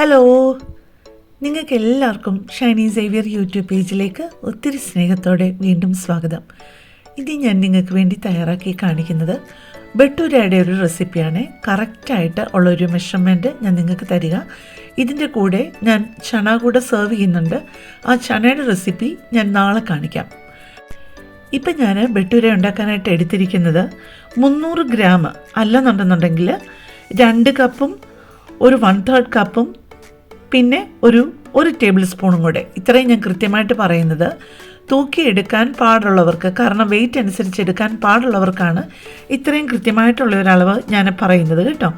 Hello നിങ്ങൾക്ക് എല്ലാവർക്കും Shiny Xavier YouTube പേജിലേക്ക് ഒത്തിരി സ്നേഹത്തോടെ വീണ്ടും സ്വാഗതം. ഇനി ഞാൻ നിങ്ങൾക്ക് വേണ്ടി തയ്യാറാക്കി കാണിക്കുന്നത് ബട്ടൂരയുടെ ഒരു റെസിപ്പിയാണ്. കറക്റ്റായിട്ട് ഉള്ളൊരു മെഷർമെന്റ് ഞാൻ നിങ്ങൾക്ക് തരിക. ഇതിന്റെ കൂടെ ഞാൻ ചണ കൂടെ സെർവ് ചെയ്യുന്നുണ്ട്. ആ ചണയുടെ റെസിപ്പി ഞാൻ നാളെ കാണിക്കാം. ഇപ്പം ഞാൻ ബട്ടൂര ഉണ്ടാക്കാനായിട്ട് എടുത്തിരിക്കുന്നത് മുന്നൂറ് ഗ്രാം അല്ലെന്നുണ്ടെന്നുണ്ടെങ്കിൽ രണ്ട് കപ്പും ഒരു വൺ തേർഡ് കപ്പും പിന്നെ ഒരു ഒരു ടേബിൾ സ്പൂണും കൂടെ. ഇത്രയും ഞാൻ കൃത്യമായിട്ട് പറയുന്നത്. തൂക്കിയെടുക്കാൻ പാടുള്ളവർക്ക് കാരണം വെയിറ്റ് അനുസരിച്ച് എടുക്കാൻ പാടുള്ളവർക്കാണ് ഇത്രയും കൃത്യമായിട്ടുള്ള ഒരളവ് ഞാൻ പറയുന്നത് കേട്ടോ.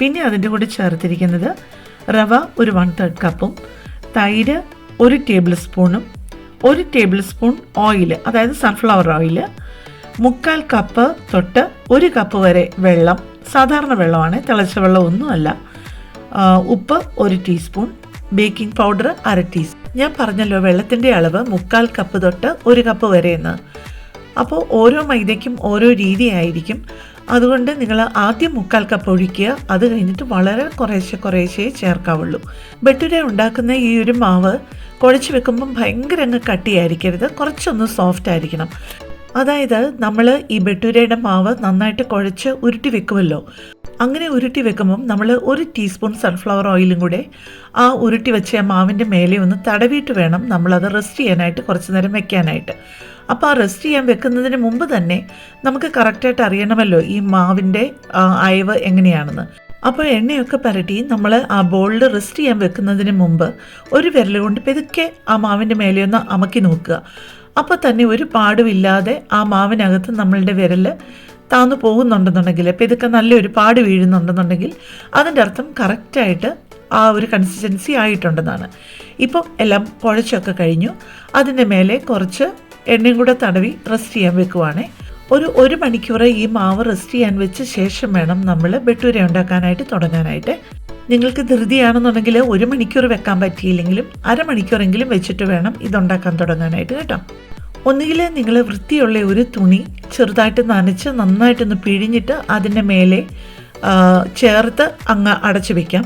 പിന്നെ അതിന്റെ കൂടെ ചേർത്തിരിക്കുന്നത് റവ ഒരു വൺ തേർഡ് കപ്പും തൈര് ഒരു ടേബിൾ സ്പൂണും ഒരു ടേബിൾ സ്പൂൺ ഓയിൽ അതായത് സൺഫ്ലവർ ഓയിൽ മുക്കാൽ കപ്പ് തൊട്ട് ഒരു കപ്പ് വരെ വെള്ളം സാധാരണ വെള്ളമാണ് തിളച്ച വെള്ളം ഒന്നുമല്ല. ഉപ്പ് ഒരു ടീസ്പൂൺ ബേക്കിംഗ് പൗഡർ അര ടീസ്പൂൺ. ഞാൻ പറഞ്ഞല്ലോ വെള്ളത്തിന്റെ അളവ് മുക്കാൽ കപ്പ് തൊട്ട് ഒരു കപ്പ് വരെ എന്ന് അപ്പോൾ ഓരോ മൈദയ്ക്കും ഓരോ രീതിയായിരിക്കും അതുകൊണ്ട് നിങ്ങൾ ആദ്യം മുക്കാൽ കപ്പ് ഒഴിക്കുക. അത് കഴിഞ്ഞിട്ട് വളരെ കുറേശ്ശെ കുറേശ്ശേ ചേർക്കാവുള്ളൂ. ബട്ടുര ഉണ്ടാക്കുന്ന ഈ ഒരു മാവ് കുഴച്ച് വെക്കുമ്പം ഭയങ്കര അങ്ങ് കട്ടിയായിരിക്കരുത്. കുറച്ചൊന്ന് സോഫ്റ്റ് ആയിരിക്കണം. അതായത് നമ്മൾ ഈ ബെട്ടുരയുടെ മാവ് നന്നായിട്ട് കുഴച്ച് ഉരുട്ടി വെക്കുമല്ലോ. അങ്ങനെ ഉരുട്ടി വെക്കുമ്പം നമ്മൾ ഒരു ടീസ്പൂൺ സൺഫ്ലവർ ഓയിലും കൂടെ ആ ഉരുട്ടി വെച്ച മാവിന്റെ മേലെ ഒന്ന് തടവിയിട്ട് വേണം നമ്മളത് റെസ്റ്റ് ചെയ്യാനായിട്ട് കുറച്ച് നേരം വെക്കാനായിട്ട്. അപ്പോൾ ആ റെസ്റ്റ് ചെയ്യാൻ വെക്കുന്നതിന് മുമ്പ് തന്നെ നമുക്ക് കറക്റ്റായിട്ട് അറിയണമല്ലോ ഈ മാവിന്റെ അയവ് എങ്ങനെയാണെന്ന്. അപ്പോൾ എണ്ണയൊക്കെ പരട്ടി നമ്മൾ ആ ബോളിൽ റെസ്റ്റ് ചെയ്യാൻ വെക്കുന്നതിന് മുമ്പ് ഒരു വിരൽ കൊണ്ട് പെതുക്കെ ആ മാവിന്റെ മേലെ ഒന്ന് അമക്കി നോക്കുക. അപ്പോൾ തന്നെ ഒരു പാടുമില്ലാതെ ആ മാവിനകത്ത് നമ്മളുടെ വിരൽ താന്നു പോകുന്നുണ്ടെന്നുണ്ടെങ്കിൽ ഇപ്പം ഇതൊക്കെ നല്ലൊരു പാട് വീഴുന്നുണ്ടെന്നുണ്ടെങ്കിൽ അതിന്റെ അർത്ഥം കറക്റ്റായിട്ട് ആ ഒരു കൺസിസ്റ്റൻസി ആയിട്ടുണ്ടെന്നാണ്. ഇപ്പോൾ എല്ലാം കുഴച്ചൊക്കെ കഴിഞ്ഞു. അതിന്റെ മേലെ കുറച്ച് എണ്ണയും കൂടെ തടവി റെസ്റ്റ് ചെയ്യാൻ വെക്കുവാണേ. ഒരു ഒരു മണിക്കൂർ ഈ മാവ് റെസ്റ്റ് ചെയ്യാൻ വെച്ച ശേഷം വേണം നമ്മൾ ബട്ടൂര ഉണ്ടാക്കാനായിട്ട് തുടങ്ങാനായിട്ട്. നിങ്ങൾക്ക് ധൃതിയാണെന്നുണ്ടെങ്കിൽ ഒരു മണിക്കൂർ വെക്കാൻ പറ്റിയില്ലെങ്കിലും അരമണിക്കൂറെങ്കിലും വെച്ചിട്ട് വേണം ഇതുണ്ടാക്കാൻ തുടങ്ങാനായിട്ട് കേട്ടോ. ഒന്നുകിൽ നിങ്ങൾ വൃത്തിയുള്ള ഒരു തുണി ചെറുതായിട്ട് നനച്ച് നന്നായിട്ടൊന്ന് പിഴിഞ്ഞിട്ട് അതിന്റെ മേലെ ചേർത്ത് അങ്ങ് അടച്ചു വെക്കാം.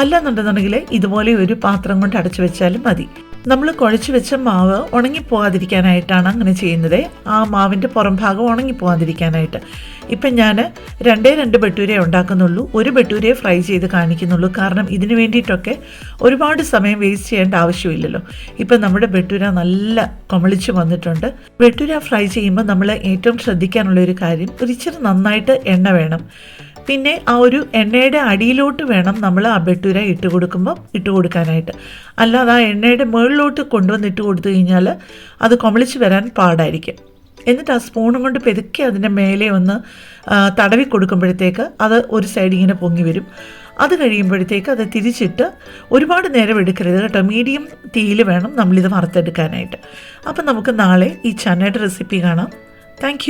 അല്ലെന്നുണ്ടെന്നുണ്ടെങ്കിൽ ഇതുപോലെ ഒരു പാത്രം കൊണ്ട് അടച്ചു വെച്ചാലും മതി. നമ്മൾ കുഴച്ച് വെച്ച മാവ് ഉണങ്ങിപ്പോകാതിരിക്കാനായിട്ടാണ് അങ്ങനെ ചെയ്യുന്നത്. ആ മാവിന്റെ പുറം ഭാഗം ഉണങ്ങിപ്പോകാതിരിക്കാനായിട്ട് ഇപ്പം ഞാൻ രണ്ടേ രണ്ട് ബട്ടൂരേ ഉണ്ടാക്കുന്നുള്ളൂ. ഒരു ബട്ടൂരയെ ഫ്രൈ ചെയ്ത് കാണിക്കുന്നുള്ളൂ. കാരണം ഇതിന് വേണ്ടിയിട്ടൊക്കെ ഒരുപാട് സമയം വേസ്റ്റ് ചെയ്യേണ്ട ആവശ്യമില്ലല്ലോ. ഇപ്പം നമ്മുടെ ബട്ടൂര നല്ല കൊമളിച്ച് വന്നിട്ടുണ്ട്. ബട്ടൂര ഫ്രൈ ചെയ്യുമ്പോൾ നമ്മൾ ഏറ്റവും ശ്രദ്ധിക്കാനുള്ള ഒരു കാര്യം ഒരിച്ചിരി നന്നായിട്ട് എണ്ണ വേണം. പിന്നെ ആ ഒരു എണ്ണയുടെ അടിയിലോട്ട് വേണം നമ്മൾ ആ ബട്ടൂര ഇട്ട് കൊടുക്കുമ്പോൾ ഇട്ട് കൊടുക്കാനായിട്ട്. അല്ലാതെ ആ എണ്ണയുടെ മുകളിലോട്ട് കൊണ്ടുവന്ന് ഇട്ട് കൊടുത്തു കഴിഞ്ഞാൽ അത് കൊമളിച്ച് വരാൻ പാടായിരിക്കും. എന്നിട്ട് ആ സ്പൂണും കൊണ്ട് പെതുക്കി അതിന്റെ മേലെ ഒന്ന് തടവി കൊടുക്കുമ്പോഴത്തേക്ക് അത് ഒരു സൈഡ് ഇങ്ങനെ പൊങ്ങി വരും. അത് കഴിയുമ്പോഴത്തേക്ക് അത് തിരിച്ചിട്ട് ഒരുപാട് നേരം എടുക്കരുത് കേട്ടോ. മീഡിയം തീയിൽ വേണം നമ്മളിത് വറുത്തെടുക്കാനായിട്ട്. അപ്പം നമുക്ക് നാളെ ഈ ചനയുടെ റെസിപ്പി കാണാം. താങ്ക്